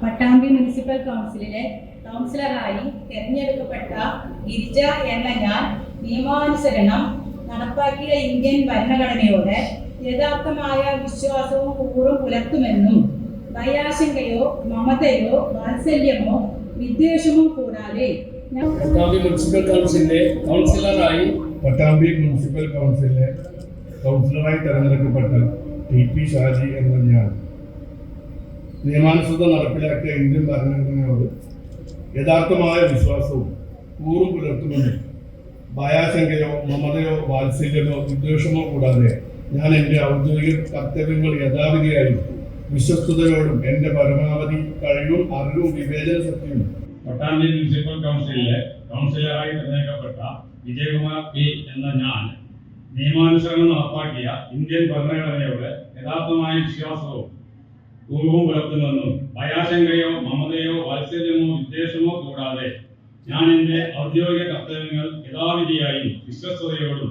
Pattambi municipal കൗൺസിലിലെ കൗൺസിലറായി തെരഞ്ഞെടുക്കപ്പെട്ട ഗിരിജ എന്ന ഞാൻ നിയമാനുസരണം നടപ്പാക്കിയ ഇന്ത്യൻ ഭരണഘടനയോട് യഥാർത്ഥമായ വിശ്വാസവും കൂറും പുലർത്തുമെന്നും ഭയാശങ്കയോ മമതയോ വാത്സല്യമോ വിദ്വേഷമോ കൂടാതെ പട്ടാമ്പി മുനിസിപ്പൽ കൗൺസിലിന്റെ കൗൺസിലറായി പട്ടാമ്പി മുനിസിപ്പൽ കൗൺസിലിലെ കൗൺസിലറായി തെരഞ്ഞെടുക്കപ്പെട്ട ടി പി ഷാജി എന്ന ഞാൻ നിയമാനുസൃതം നടപ്പിലാക്കിയ ഇന്ത്യൻ ഭരണഘടനയോട് യഥാർത്ഥമായ വിശ്വാസവും കൂറു പുലർത്തുമെന്നും ഭയാശങ്കയോ മമതയോ വാത്സല്യമോ വിദ്വേഷമോ കൂടാതെ ഞാൻ എന്റെ ഔദ്യോഗിക കർത്തവ്യങ്ങൾ യഥാവിധിയായും വിശ്വസ്തയോടും എന്റെ പരമാവധി കഴിവും അറിവും വിവേചന ശക്തിയും പട്ടാമ്പി മുനിസിപ്പൽ കൗൺസിലിലെ കൗൺസിലറായി തിരഞ്ഞെടുക്കപ്പെട്ട വിജയകുമാർ പി എന്ന ഞാൻ നിയമാനുസരണം നടപ്പാക്കിയ ഇന്ത്യൻ ഭരണഘടനയോട് യഥാർത്ഥമായ വിശ്വാസവും പൂർവവും വളർത്തുമെന്നും ഭയാശങ്കയോ മമതയോ വാത്സല്യമോ വിദ്വേഷമോ കൂടാതെ ഞാൻ എന്റെ ഔദ്യോഗിക കർത്തവ്യങ്ങൾ യഥാവിധിയായും വിശ്വസ്തയോടും